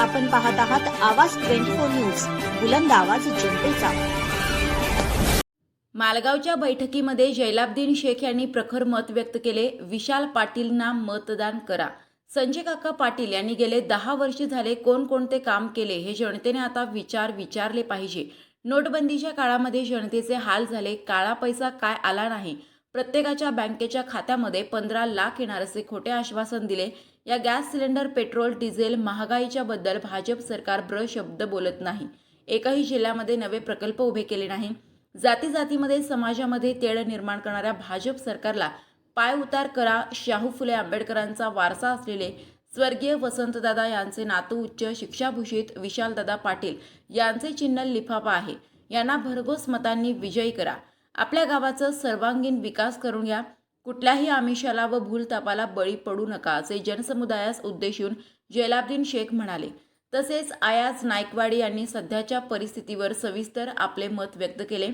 आपण पाहत आहात आवाज ट्वेंटी फोर न्यूज. बुलंद आवाज जनतेचा. मालगावच्या बैठकीमध्ये जैलाब्दीन शेख यांनी प्रखर मत व्यक्त केले. विशाल पाटीलना मतदान करा. संजय काका पाटील यांनी गेले दहा वर्ष झाले कोणकोणते काम केले हे जनतेने आता विचार विचारले पाहिजे. नोटबंदीच्या काळामध्ये जनतेचे हाल झाले. काळा पैसा काय आला नाही? प्रत्येकाच्या बँकेच्या खात्यामध्ये पंधरा लाख येणार असे खोटे आश्वासन दिले. या गॅस सिलेंडर पेट्रोल डिझेल महागाईच्या बद्दल भाजप सरकार ब्र शब्द बोलत नाही. एकाही जिल्ह्यामध्ये नवे प्रकल्प उभे केले नाही. जाती जातीमध्ये समाजामध्ये तेढ निर्माण करणाऱ्या भाजप सरकारला पाय उतार करा शाहू फुले आंबेडकरांचा वारसा असलेले स्वर्गीय वसंतदादा यांचे नातू उच्च शिक्षाभूषित विशालदादा पाटील यांचे चिन्ह लिफाफा आहे. यांना भरघोस मतांनी विजयी करा. आपल्या गावाचं सर्वांगीण विकास करून घ्या. कुठल्याही आमिषाला व भूलतापाला बळी पडू नका असे जनसमुदायास उद्देशून जैलाब्दीन शेख म्हणाले. तसेच आयाज नायकवाडी यांनी सध्याच्या परिस्थितीवर सविस्तर आपले मत व्यक्त केले.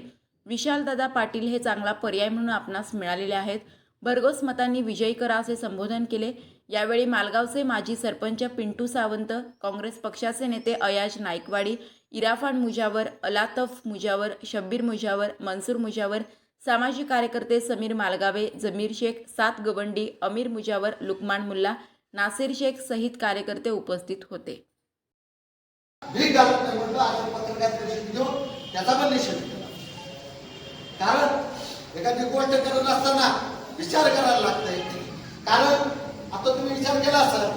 विशालदादा पाटील हे चांगला पर्याय म्हणून आपणास मिळालेले आहेत. भरघोस मतांनी विजयी करा असे संबोधन केले. यावेळी मालगावचे माजी सरपंच पिंटू सावंत काँग्रेस पक्षाचे नेते अयाज नायकवाडी इराफान मुजावर अलातफ मुजावर शब्बीर मुजावर मनसूर मुजावर सामाजिक कार्यकर्ते समीर मालगावे जमीर शेख सात गवंडी अमीर मुजावर लुकमान मुल्ला नासिर शेख सहित कार्यकर्ते उपस्थित होते. कारण एखादी गोष्ट करत असताना विचार करायला लागतंय कारण आता तुम्ही विचार केला असाल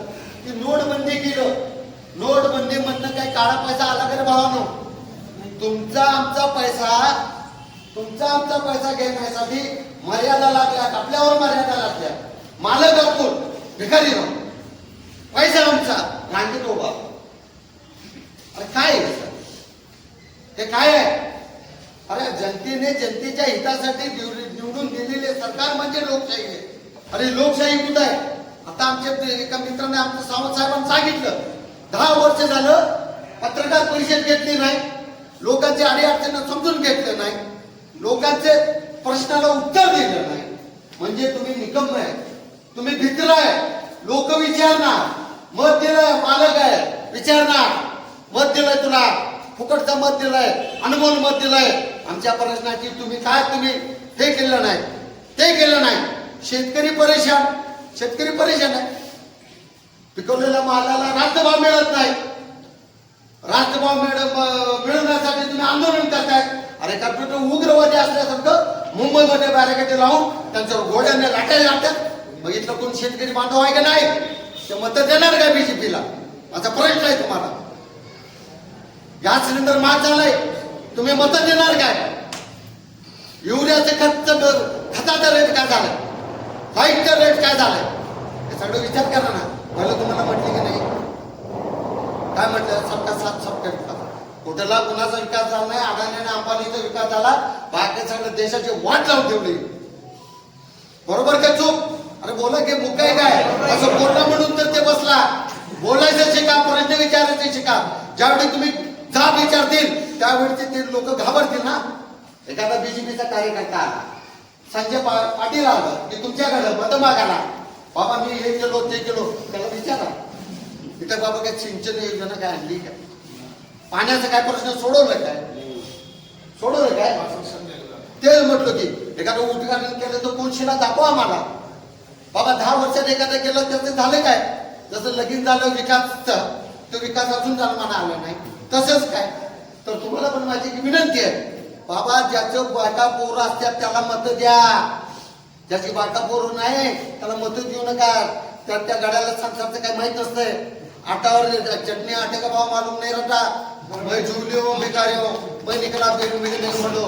की नोटबंदी केलं. नोटबंदी म्हणणं काही काळा पैसा आला का भावानो तुमचा आमचा पैसा तुमचा आमचा पैसा घेण्यासाठी मर्यादा लागल्या आपल्यावर मर्यादा लागल्या. मालक आपण भिकारी राहू पैसा आमचा रांगेत उभा. अरे काय आहे हे? काय आहे? अरे जनतेने जनतेच्या हितासाठी निवड- निवडून दिलेले सरकार म्हणजे लोकशाही आहे. अरे लोकशाही कुठं आहे? आता आमच्या एका मित्राने आमच्या सावंत साहेबांना सांगितलं. दहा वर्ष झालं पत्रकार परिषद घेतली नाही. लोकांचे अडीअडचणी समजून घेतलं नाही. लोकांचे प्रश्नाला उत्तर दिलं नाही. म्हणजे तुम्ही निकम आहे. तुम्ही भित्र आहे. लोक विचारणार मत दिलंय मालक आहे. विचारणार मत दिलंय तुला. फुकटचं मत दिलंय अनमोल मत दिलंय आमच्या प्रश्नाची तुम्ही काय तुम्ही हे केलं नाही. ते केलं नाही. शेतकरी परेशान. शेतकरी परेशान आहे. पिकवलेल्या मालाला रास्तभाव मिळत नाही. रास्तभाव मिळ मिळवण्यासाठी तुम्ही आंदोलन करताय. अरे कम्प्युटर उग्रवादी असल्यासारखं मुंबईमध्ये बॅरिकेड लावून त्यांच्यावर घोड्याने लाटायला लागतात मग इथलं कोण शेतकरी बांधव आहे का नाही? ते मत देणार काय बीजेपीला माझा प्रश्न आहे तुम्हाला. गॅस सिलेंडर माग झालाय. तुम्ही मत देणार काय? युरियाचे खत खताचा रेट काय झालाय? फाईटचा रेट काय झालाय? हे सगळं विचार करा ना. भलं तुम्हाला म्हटले की नाही? काय म्हटलं? सबका साथ सबका विकास कुठला कुणाचा विकास झाला नाही अडाण्याने अंबानीचा विकास झाला. बाकी सगळं देशाची वाट लावून ठेवली. बरोबर का चूक? अरे बोला की मुकाय काय? असं बोलणं म्हणून तर ते बसला. बोलायचं शिका प्रश्न विचारायचे शिका. ज्यावेळी तुम्ही जाब विचारतील त्यावेळी ते- ते लोक घाबरतील ना. एखादा बीजेपीचा कार्यकर्ता संजय पा- पाटील आलं की तुमच्याकडे मत मागायला. बाबा मी हे केलो ते केलो. त्याला विचारा. इथं बाबा काय सिंचन योजना काय आणली काय पाण्याचा काय प्रश्न सोडवलं काय? सोडवलं काय? ते म्हटलं की एखादं उद्घाटन केलं तर कोणशीला दाखवा आम्हाला. बाबा दहा वर्षात एखादं केलं त्याचं झालं काय? जसं लगीन झालं विकास तो विकास अजून जन्माला आला नाही. तसंच काय? तर तुम्हाला पण माझी विनंती आहे. बाबा ज्याचं बायका पोरं असतात त्याला मत द्या. ज्याची बायका पोरं नाही त्याला मत देऊ नका. त्या त्या गाड्याला संसारचं काही माहीत नसतंय. आटावर चटणी आटे का भाव मालूम नाही राहता. मैं झुलियो भिकारियो मैं निकला फिर मी नाही म्हणलो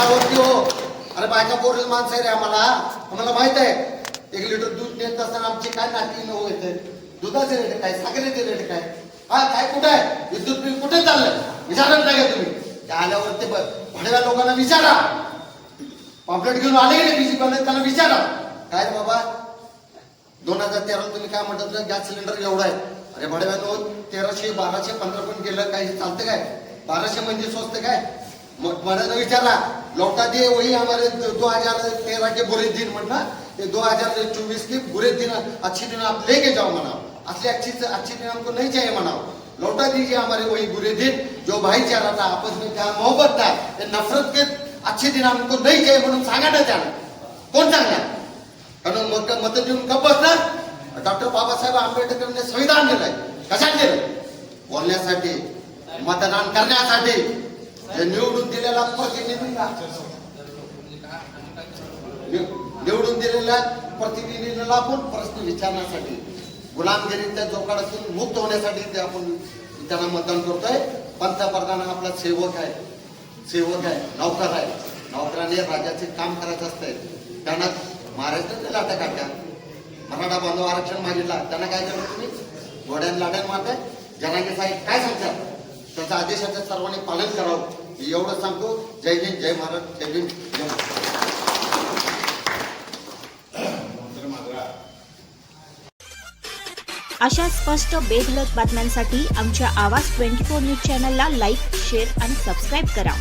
आवडती हो। अरे बायका पोरील माणसं आहे रे आम्हाला। आम्हाला माहीत आहे एक लिटर दूध नेत असताना आमची काय नाटकी न येते दुधाचे रेट काय साखरेचे रेट काय? हा काय कुठे आहे? विद्युत बिल कुठे चाललंय? विचारत नाही का तुम्ही. त्या आल्यावर ते ब- लोकांना विचारा. पॉम्पलेट घेऊन आले की बीजेपी त्यांना विचारा. काय रे बाबा? दोन हजार तेरा तुम्ही काय म्हणतात गॅस सिलेंडर एवढा आहे. अरे भाडव्यानो तेराशे बाराशे पंधरा पण गेलं काही चालतं काय? बाराशे म्हणजे स्वस्त काय? मग मला विचारा लौटा दे वही हमारे दो हजार तेरह के बुरे दिन म्हणना ये दो हजार चौबीस के बुरे दिन अच्छे दिन आप लेके जाओ मना असली अच्छी अच्छी दिन हमको नहीं चाहिए मनाओ लौटा दीजिए हमारे वही बुरे दिन जो भाईचारा था आपस में क्या मोहब्बत था ये नफरत के अच्छे दिन हमको नहीं चाहिए म्हणून सांगा ना त्याला. कोण सांगणार? कारण मत मत देऊन गप्प डॉक्टर बाबासाहेब आंबेडकरांनी संविधान दिलंय. कशात दिलं बोलण्यासाठी मतदान करण्यासाठी. निवडून दिलेला प्रतिनिधीला निवडून दिलेल्या प्रतिनिधीला आपण प्रश्न विचारण्यासाठी. गुलामगिरीच्या जोकाडातून मुक्त होण्यासाठी ते आपण त्यांना मतदान करतोय. पंतप्रधान आपला सेवक आहे. सेवक आहे. नौकर आहे. नौकराने राज्याचे काम करायचं असतंय. त्यांना महाराष्ट्रात लाटा काढल्या मराठा बांधव आरक्षण मागितला. त्यांना काय करत तुम्ही? घोड्यान लाड्यान मारताय? जनांगे साहेब काय सांगतात? त्याचा आदेशाचं सर्वांनी पालन करावं. एवढं सांगतो. जय हिंद जय महाराज जय भीम. जय अशा स्पष्ट बेधलक बातम्यांसाठी आमच्या आवाज ट्वेंटी फोर न्यूज चॅनलला लाईक शेअर आणि सबस्क्राईब करा.